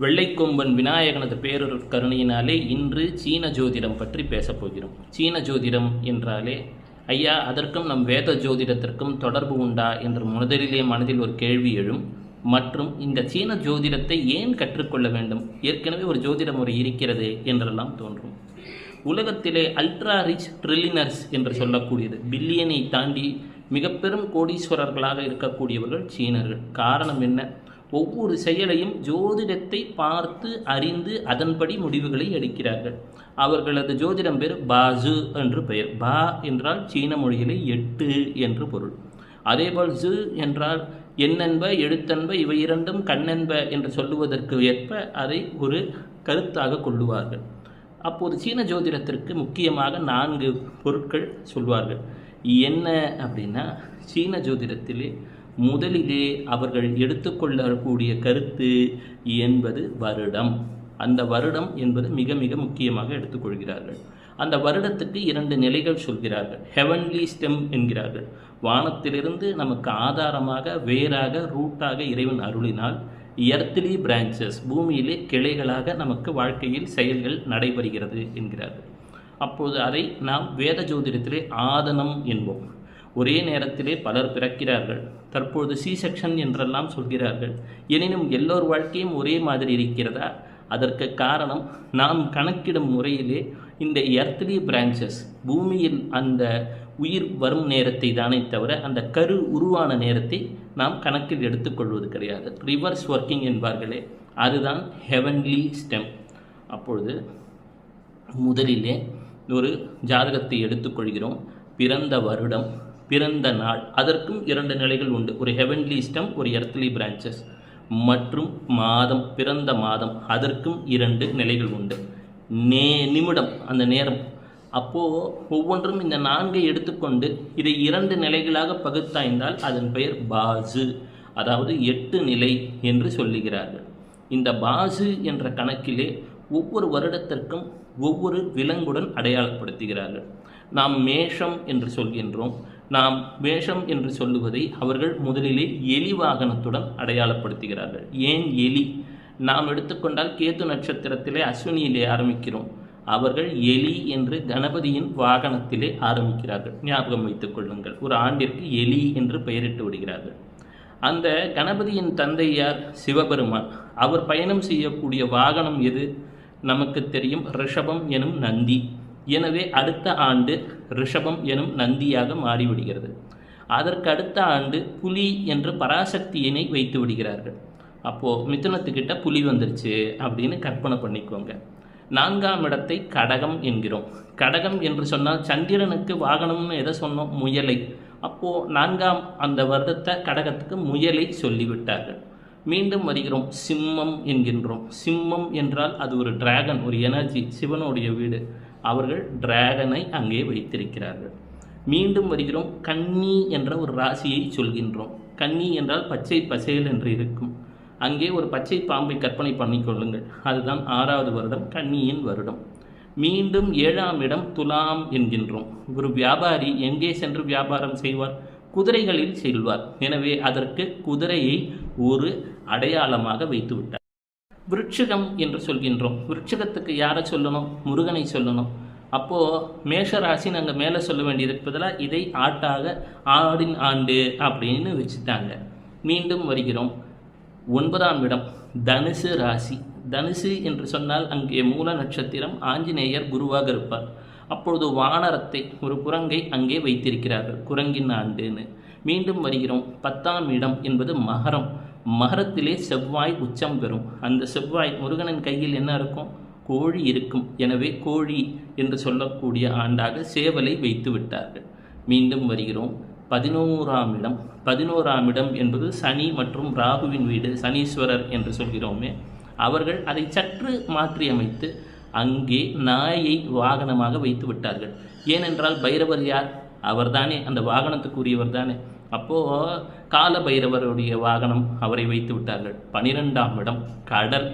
வெள்ளைக்கொம்பன் விநாயகனது பேரொரு கருணையினாலே இன்று சீன ஜோதிடம் பற்றி பேசப்போகிறோம் சீன ஜோதிடம் என்றாலே ஐயா அதற்கும் நம் வேத ஜோதிடத்திற்கும் தொடர்பு உண்டா? என்று முதலிலே மனதில் ஒரு கேள்வி எழும். மற்றும் இந்த சீன ஜோதிடத்தை ஏன் கற்றுக்கொள்ள வேண்டும்? ஏற்கனவே ஒரு ஜோதிட முறை இருக்கிறது என்றெல்லாம் தோன்றும். உலகத்திலே அல்ட்ரா ரிச் ட்ரில்லினர்ஸ் என்று சொல்லக்கூடியது பில்லியனை தாண்டி மிக பெரும் கோடீஸ்வரர்களாக இருக்கக்கூடியவர்கள் சீனர்கள். காரணம் என்ன? ஒவ்வொரு செயலையும் ஜோதிடத்தை பார்த்து அறிந்து அதன்படி முடிவுகளை எடுக்கிறார்கள். அவர்களது ஜோதிடம் பேர் பாசு என்று பெயர். பா என்றால் சீன மொழியிலே எட்டு என்று பொருள். அதேபோல் ஜு என்றால் எண்ணென்ப எழுத்தென்ப இவை இரண்டும் கண்ணென்ப என்று சொல்லுவதற்கு ஏற்ப அதை ஒரு கருத்தாக கொள்ளுவார்கள். அப்போது சீன ஜோதிடத்திற்கு முக்கியமாக நான்கு பொருட்கள் சொல்வார்கள். என்ன அப்படின்னா சீன ஜோதிடத்திலே முதலிலே அவர்கள் எடுத்துக்கொள்ளக்கூடிய கருத்து என்பது வருடம். அந்த வருடம் என்பது மிக மிக முக்கியமாக எடுத்துக்கொள்கிறார்கள். அந்த வருடத்துக்கு இரண்டு நிலைகள் சொல்கிறார்கள். ஹெவன்லி ஸ்டெம் என்கிறார்கள். வானத்திலிருந்து நமக்கு ஆதாரமாக வேறாக ரூட்டாக இறைவன் அருளினால் எர்த்லி பிரான்ச்சஸ் பூமியிலே கிளைகளாக நமக்கு வாழ்க்கையில் செயல்கள் நடைபெறுகிறது என்கிறார்கள். அப்போது அதை நாம் வேத ஜோதிடத்திலே ஆதனம் என்போம். ஒரே நேரத்திலே பலர் பிறக்கிறார்கள். தற்பொழுது சி செக்ஷன் என்றெல்லாம் சொல்கிறார்கள். எனினும் எல்லோர் வாழ்க்கையும் ஒரே மாதிரி இருக்கிறதா? அதற்கு காரணம் நாம் கணக்கிடும் முறையிலே இந்த எர்த்லி பிரான்ச்சஸ் பூமியில் அந்த உயிர் வரும் நேரத்தை தானே தவிர அந்த கரு உருவான நேரத்தை நாம் கணக்கில் எடுத்துக்கொள்வது கிடையாது. ரிவர்ஸ் ஒர்க்கிங் என்பார்களே அதுதான் ஹெவன்லி ஸ்டெம் அப்பொழுது முதலிலே ஒரு ஜாதகத்தை எடுத்துக்கொள்கிறோம் பிறந்த வருடம் பிறந்த நாள். அதற்கும் இரண்டு நிலைகள் உண்டு. ஒரு ஹெவன்லி ஸ்டம் ஒரு எர்த்லி பிரான்ச்சஸ் மற்றும் மாதம் பிறந்த மாதம். அதற்கும் இரண்டு நிலைகள் உண்டு. நே நிமிடம் அந்த நேரம். அப்போது ஒவ்வொன்றும் இந்த நான்கை எடுத்துக்கொண்டு இதை இரண்டு நிலைகளாக பகுத்தாய்ந்தால் அதன் பெயர் பாசு. அதாவது எட்டு நிலை என்று சொல்லுகிறார்கள். இந்த பாசு என்ற கணக்கிலே ஒவ்வொரு வருடத்திற்கும் ஒவ்வொரு விலங்குடன் அடையாளப்படுத்துகிறார்கள். நாம் மேஷம் என்று சொல்கின்றோம். நாம் வேஷம் என்று சொல்லுவதை அவர்கள் முதலிலே எலி வாகனத்துடன் அடையாளப்படுத்துகிறார்கள். ஏன் எலி? நாம் எடுத்துக்கொண்டால் கேத்து நட்சத்திரத்திலே அஸ்வினியிலே ஆரம்பிக்கிறோம். அவர்கள் எலி என்று கணபதியின் வாகனத்திலே ஆரம்பிக்கிறார்கள். ஞாபகம் வைத்துக் கொள்ளுங்கள். ஒரு ஆண்டிற்கு எலி என்று பெயரிட்டு விடுகிறார்கள். அந்த கணபதியின் தந்தையார் சிவபெருமான் அவர் பயணம் செய்யக்கூடிய வாகனம் எது? நமக்கு தெரியும் ரிஷபம் எனும் நந்தி. எனவே அடுத்த ஆண்டு ரிஷபம் எனும் நந்தியாக மாறிவிடுகிறது. அதற்கு அடுத்த ஆண்டு புலி என்று பராசக்தியினை வைத்து விடுகிறார்கள். அப்போது மிதுனத்துக்கிட்ட புலி வந்துருச்சு அப்படின்னு கற்பனை பண்ணிக்கோங்க. நான்காம் இடத்தை கடகம் என்கிறோம். கடகம் என்று சொன்னால் சந்திரனுக்கு வாகனம்னு எதை சொன்னோம்? முயலை. அப்போது நான்காம் அந்த வருடத்தை கடகத்துக்கு முயலை சொல்லிவிட்டார்கள். மீண்டும் வருகிறோம் சிம்மம் என்கின்றோம். சிம்மம் என்றால் அது ஒரு டிராகன் ஒரு எனர்ஜி சிவனுடைய வீடு. அவர்கள் டிராகனை அங்கே வைத்திருக்கிறார்கள். மீண்டும் வருகிறோம். கன்னி என்ற ஒரு ராசியை சொல்கின்றோம். கன்னி என்றால் பச்சை பசேல் என்று இருக்கும். அங்கே ஒரு பச்சை பாம்பை கற்பனை பண்ணிக்கொள்ளுங்கள் அதுதான் ஆறாவது வருடம் கன்னியின் வருடம். மீண்டும் ஏழாம் இடம் துலாம் என்கின்றோம். ஒரு வியாபாரி எங்கே சென்று வியாபாரம் செய்வார்? குதிரைகளில் செல்வார். எனவே அதற்கு குதிரையை ஒரு அடையாளமாக வைத்துவிட்டார். விருட்சிகம் என்று சொல்கின்றோம். விருட்சிகத்துக்கு யாரை சொல்லணும்? முருகனை சொல்லணும். அப்போது மேஷ ராசி நாங்கள் மேலே சொல்ல வேண்டியதுக்கு பதிலாக இதை ஆட்டாக ஆடின் ஆண்டு அப்படின்னு வச்சுட்டாங்க. மீண்டும் வருகிறோம். ஒன்பதாம் இடம் தனுசு ராசி. தனுசு என்று சொன்னால் அங்கே மூல நட்சத்திரம் ஆஞ்சநேயர் குருவாக இருப்பார். அப்பொழுது வானரத்தை ஒரு குரங்கை அங்கே வைத்திருக்கிறார்கள் குரங்கின் ஆண்டுன்னு. மீண்டும் வருகிறோம். பத்தாம் இடம் என்பது மகரம். மகரத்திலே செவ்வாய் உச்சம் பெறும். அந்த செவ்வாய் முருகனின் கையில் என்ன இருக்கும்? கோழி இருக்கும். எனவே கோழி என்று சொல்லக்கூடிய ஆண்டாக சேவலை வைத்து விட்டார்கள். மீண்டும் வருகிறோம். பதினோராம் இடம். பதினோராம் இடம் என்பது சனி மற்றும் ராகுவின் வீடு சனீஸ்வரர் என்று சொல்கிறோமே. அவர்கள் அதை சற்று மாற்றியமைத்து அங்கே நாயை வாகனமாக வைத்து விட்டார்கள். ஏனென்றால் பைரவர் யார்? அவர்தானே. அந்த வாகனத்துக்குரியவர் தானே. அப்போது கால பைரவருடைய வாகனம் அவரை வைத்து விட்டார்கள். பனிரெண்டாம் இடம் கடல்.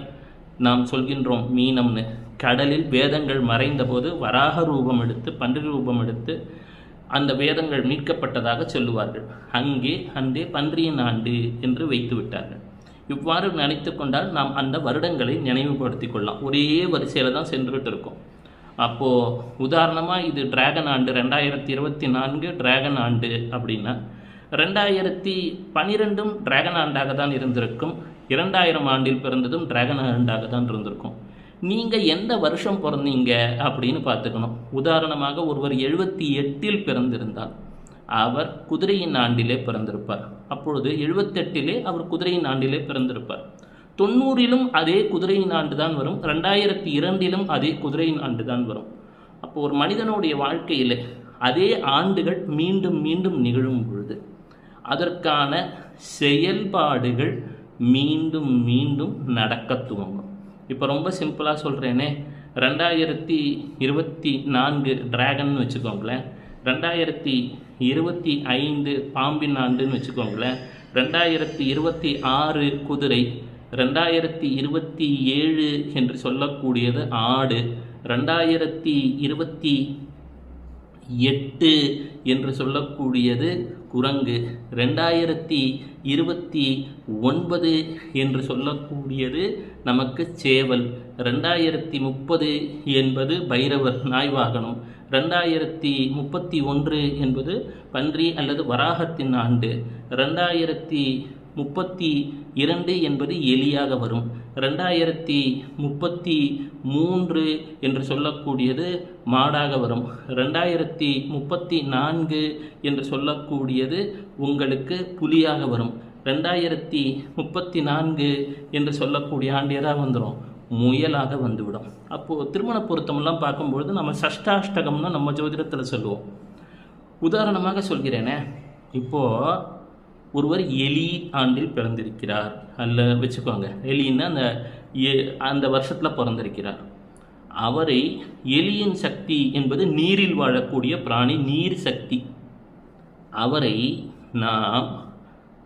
நாம் சொல்கின்றோம் மீனம்னு. கடலில் வேதங்கள் மறைந்தபோது வராக ரூபம் எடுத்து பன்றி ரூபம் எடுத்து அந்த வேதங்கள் மீட்கப்பட்டதாக சொல்லுவார்கள். அங்கே அன்றே பன்றியின் ஆண்டு என்று வைத்து விட்டார்கள். இவ்வாறு நினைத்து கொண்டால் நாம் அந்த வருடங்களை நினைவுபடுத்திக் கொள்ளலாம். ஒரே வரிசையில் தான் சென்றுகிட்டு இருக்கோம். அப்போது உதாரணமாக இது டிராகன் ஆண்டு ரெண்டாயிரத்தி இருபத்தி நான்கு டிராகன் ஆண்டு அப்படின்னா ரெண்டாயிரத்தி பனிரெண்டும் டிராகன் ஆண்டாக தான் இருந்திருக்கும். இரண்டாயிரம் ஆண்டில் பிறந்ததும் டிராகன் ஆண்டாக தான் இருந்திருக்கும். நீங்கள் எந்த வருஷம் பிறந்தீங்க அப்படின்னு பார்த்துக்கணும். உதாரணமாக ஒருவர் எழுபத்தி எட்டில் பிறந்திருந்தால் அவர் குதிரையின் ஆண்டிலே பிறந்திருப்பார். அப்பொழுது எழுபத்தெட்டிலே அவர் குதிரையின் ஆண்டிலே பிறந்திருப்பார். தொண்ணூறிலும் அதே குதிரையின் ஆண்டு தான் வரும். ரெண்டாயிரத்தி இரண்டிலும் அதே குதிரையின் ஆண்டு தான் வரும். அப்போ ஒரு மனிதனுடைய வாழ்க்கையில் அதே ஆண்டுகள் மீண்டும் மீண்டும் நிகழும் பொழுது அதற்கான செயல்பாடுகள் மீண்டும் மீண்டும் நடக்க துவங்கும். இப்போ ரொம்ப சிம்பிளாக சொல்கிறேனே ரெண்டாயிரத்தி இருபத்தி நான்கு டிராகன் வச்சுக்கோங்களேன். ரெண்டாயிரத்தி இருபத்தி ஐந்து பாம்பின் ஆண்டுன்னு வச்சுக்கோங்களேன். ரெண்டாயிரத்தி இருபத்தி ஆறு குதிரை ரெண்டாயிரத்தி இருபத்தி ஏழு என்று சொல்லக்கூடியது ஆடு ரெண்டாயிரத்தி இருபத்தி எட்டு என்று சொல்லக்கூடியது குரங்கு. ரெண்டாயிரத்தி இருபத்தி ஒன்பது என்று சொல்லக்கூடியது நமக்கு சேவல். ரெண்டாயிரத்தி முப்பது என்பது பைரவர் நாய் வாகனம் ரெண்டாயிரத்தி முப்பத்தி ஒன்று என்பது பன்றி அல்லது வராகத்தின் ஆண்டு. ரெண்டாயிரத்தி முப்பத்தி இரண்டு என்பது எலியாக வரும். ரெண்டாயிரத்தி முப்பத்தி மூன்று என்று சொல்லக்கூடியது மாடாக வரும். ரெண்டாயிரத்தி முப்பத்தி நான்கு என்று சொல்லக்கூடியது உங்களுக்கு புலியாக வரும். ரெண்டாயிரத்தி முப்பத்தி நான்கு என்று சொல்லக்கூடிய ஆண்டு எதாக வந்துடும் முயலாக வந்துவிடும். அப்போது திருமண பொருத்தமெல்லாம் பார்க்கும்பொழுது நம்ம சஷ்டாஷ்டகம்னு நம்ம ஜோதிடத்தில் சொல்லுவோம். உதாரணமாக சொல்கிறேனே. இப்போது ஒருவர் எலி ஆண்டில் பிறந்திருக்கிறார். அல்ல வச்சுக்கோங்க. எலின்னா அந்த எ- அந்த வருஷத்தில் பிறந்திருக்கிறார். அவரை எலியின் சக்தி என்பது நீரில் வாழக்கூடிய பிராணி நீர் சக்தி. அவரை நாம்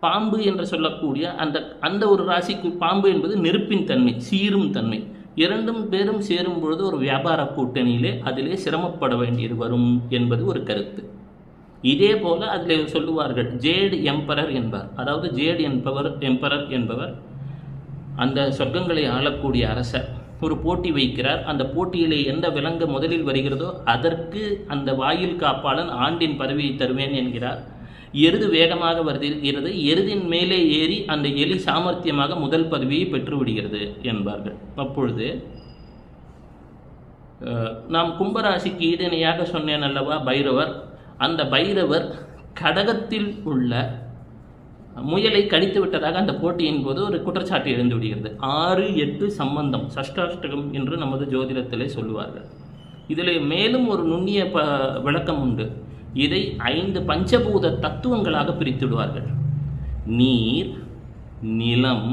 பாம்பு என்று சொல்லக்கூடிய அந்த அந்த ஒரு ராசிக்கு பாம்பு என்பது நெருப்பின் தன்மை சீரும் தன்மை. இரண்டும் பேரும் சேரும் பொழுது ஒரு வியாபார கூட்டணியிலே அதிலே சிரமப்பட வேண்டியது வரும் என்பது ஒரு கருத்து. இதே போல அதில் சொல்லுவார்கள் ஜேடு எம்பரர் என்பார். அதாவது ஜேடு என்பவர் எம்பரர் என்பவர். அந்த சொர்க்கங்களை ஆளக்கூடிய அரசர் ஒரு போட்டி வைக்கிறார். அந்த போட்டியிலே எந்த விலங்கு முதலில் வருகிறதோ அதற்கு அந்த வாயில் காப்பாளன் ஆண்டின் பதவியை தருவேன் என்கிறார். எருது வேகமாக வருகிறது. எருதின் மேலே ஏறி அந்த எலி சாமர்த்தியமாக முதல் பதவியை பெற்றுவிடுகிறது என்பார்கள். அப்பொழுது நாம் கும்பராசிக்கு ஈடிணையாக சொன்னேன் அல்லவா பைரவர்? அந்த பைரவர் கடகத்தில் உள்ள முயலை கடித்து விட்டதாக அந்த போட்டியின் போது ஒரு குற்றச்சாட்டு எழுந்து விடுகிறது. ஆறு எட்டு சம்பந்தம் சஷ்டாஷ்டகம் என்று நமது ஜோதிடத்திலே சொல்லுவார்கள். இதில் மேலும் ஒரு நுண்ணிய ப விளக்கம் உண்டு. இதை ஐந்து பஞ்சபூத தத்துவங்களாக பிரித்துடுவார்கள் நீர் நிலம்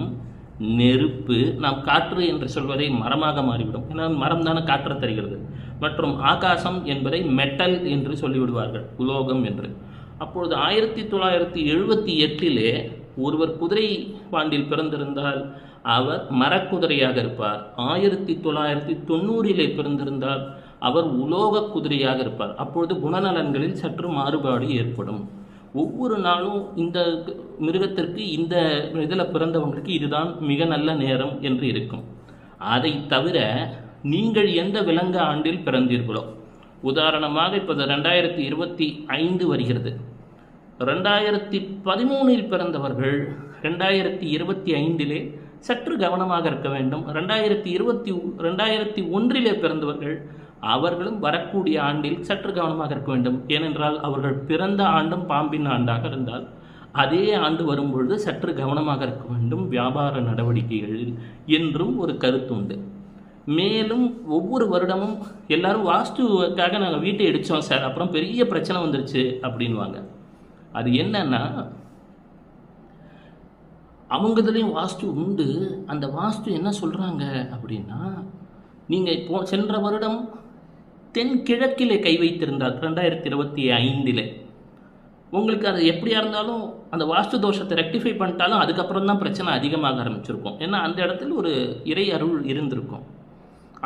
நெருப்பு நாம் காற்று என்று சொல்வதை மரமாக மாறிவிடும். ஏன்னா மரம் தானே காற்று தருகிறது. மற்றும் ஆகாசம் என்பதை மெட்டல் என்று சொல்லிவிடுவார்கள் உலோகம் என்று. அப்பொழுது ஆயிரத்தி தொள்ளாயிரத்தி எழுபத்தி எட்டிலே ஒருவர் குதிரை பாண்டில் பிறந்திருந்தால் அவர் மரக்குதிரையாக இருப்பார். ஆயிரத்தி தொள்ளாயிரத்தி தொண்ணூறிலே பிறந்திருந்தால் அவர் உலோக குதிரையாக இருப்பார். அப்பொழுது குணநலன்களில் சற்று மாறுபாடு ஏற்படும். ஒவ்வொரு நாளும் இந்த மிருகத்திற்கு இந்த இதில் பிறந்தவங்களுக்கு இதுதான் மிக நல்ல நேரம் என்று இருக்கும். அதை தவிர நீங்கள் எந்த விலங்கு ஆண்டில் பிறந்தீர்களோ உதாரணமாக இப்போ ரெண்டாயிரத்தி இருபத்தி ஐந்து வருகிறது. ரெண்டாயிரத்தி பதிமூணில் பிறந்தவர்கள் ரெண்டாயிரத்தி இருபத்தி ஐந்திலே சற்று கவனமாக இருக்க வேண்டும். ரெண்டாயிரத்தி இருபத்தி ரெண்டாயிரத்தி ஒன்றிலே பிறந்தவர்கள் அவர்களும் வரக்கூடிய ஆண்டில் சற்று கவனமாக இருக்க வேண்டும். ஏனென்றால் அவர்கள் பிறந்த ஆண்டும் பாம்பின் ஆண்டாக இருந்தால் அதே ஆண்டு வரும்பொழுது சற்று கவனமாக இருக்க வேண்டும் வியாபார நடவடிக்கைகளில் என்றும் ஒரு கருத்து உண்டு. மேலும் ஒவ்வொரு வருடமும் எல்லாரும் வாஸ்துக்காக நாங்கள் வீட்டை இடித்தோம் சார் அப்புறம் பெரிய பிரச்சனை வந்துருச்சு அப்படின்வாங்க அது என்னன்னா அவங்கதுலேயும் வாஸ்து உண்டு. அந்த வாஸ்து என்ன சொல்கிறாங்க அப்படின்னா நீங்கள் இப்போ சென்ற வருடம் தென்கிழக்கிலே கை வைத்திருந்தால் ரெண்டாயிரத்தி இருபத்தி ஐந்தில். உங்களுக்கு அது எப்படியா இருந்தாலும் அந்த வாஸ்து தோஷத்தை ரெக்டிஃபை பண்ணிட்டாலும் அதுக்கப்புறம் தான் பிரச்சனை அதிகமாக ஆரம்பிச்சிருக்கும். ஏன்னா அந்த இடத்துல ஒரு இறை அருள் இருந்திருக்கும்.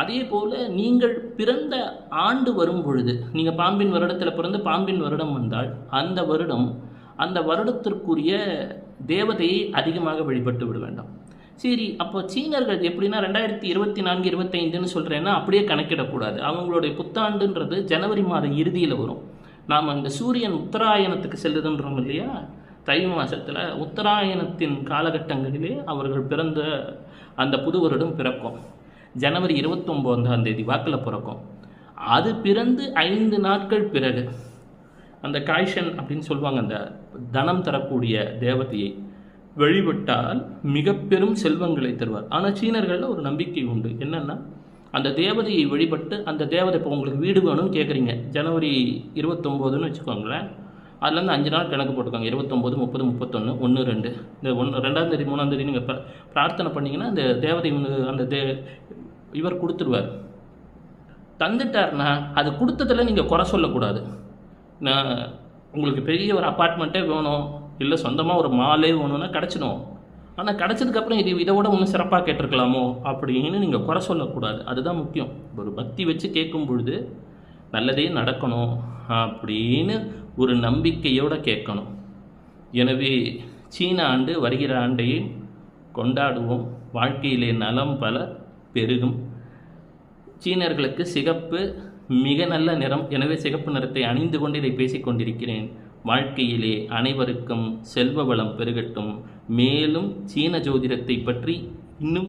அதே போல் நீங்கள் பிறந்த ஆண்டு வரும் பொழுது நீங்கள் பாம்பின் வருடத்தில் பிறந்து பாம்பின் வருடம் வந்தால் அந்த வருடம் அந்த வருடத்திற்குரிய தேவதையை அதிகமாக வழிபட்டு விட வேண்டாம். சரி அப்போ சீனர்கள் எப்படின்னா ரெண்டாயிரத்தி இருபத்தி நான்கு இருபத்தைந்துன்னு சொல்கிறேன்னா அப்படியே கணக்கிடக்கூடாது. அவங்களுடைய புத்தாண்டுன்றது ஜனவரி மாதம் இறுதியில் வரும். நாம் இந்த சூரியன் உத்தராயணத்துக்கு செல்லுதுன்றோம் இல்லையா? தை மாதத்தில் உத்தராயணத்தின் காலகட்டங்களிலே அவர்கள் பிறந்த அந்த புது வருடம் பிறக்கும். ஜனவரி இருபத்தொம்போதாம் தேதி வாக்கில் பிறக்கும். அது பிறந்து ஐந்து நாட்கள் பிறகு அந்த காய்ஷன் அப்படின்னு சொல்லுவாங்க அந்த தனம் தரக்கூடிய தேவதையை. வழிபட்டால் மிக பெரும் செல்வங்களை தருவார். ஆனால் சீனர்களில் ஒரு நம்பிக்கை உண்டு. என்னென்னா அந்த தேவதையை வழிபட்டு அந்த தேவதை இப்போ உங்களுக்கு வீடு வேணும்னு கேட்குறீங்க ஜனவரி இருபத்தொம்போதுன்னு வச்சுக்கோங்களேன். அதுலேருந்து அஞ்சு நாள் கணக்கு போட்டுக்கோங்க. இருபத்தொம்போது முப்பது முப்பத்தொன்று ஒன்று ரெண்டு. இந்த ஒன்று ரெண்டாம் தேதி மூணாம் தேதி நீங்கள் பிரார்த்தனை பண்ணிங்கன்னா அந்த தேவதை அந்த தே இவர் கொடுத்துருவார். தந்துட்டார்னா அது கொடுத்ததில் நீங்கள் குறை சொல்லக்கூடாது. நான் உங்களுக்கு பெரிய ஒரு அப்பார்ட்மெண்ட்டே வேணும். இல்லை சொந்தமாக ஒரு மாலே ஒன்றுனா கிடச்சிடும். ஆனால் கிடச்சதுக்கப்புறம் இது இதை விட ஒன்று சிறப்பாக கேட்டிருக்கலாமோ அப்படின்னு நீங்கள் குறை சொல்லக்கூடாது. அதுதான் முக்கியம். ஒரு பக்தி வச்சு கேட்கும் பொழுது நல்லதே நடக்கணும் அப்படின்னு ஒரு நம்பிக்கையோடு கேட்கணும். எனவே சீன ஆண்டு வருகிற ஆண்டையை கொண்டாடுவோம். வாழ்க்கையிலே நலம் பல பெருகும். சீனர்களுக்கு சிகப்பு மிக நல்ல நிறம். எனவே சிகப்பு நிறத்தை அணிந்து கொண்டு இதை பேசிக்கொண்டிருக்கிறேன். வாழ்க்கையிலே அனைவருக்கும் செல்வ வளம் பெருகட்டும். மேலும் சீன ஜோதிடத்தை பற்றி இன்னும்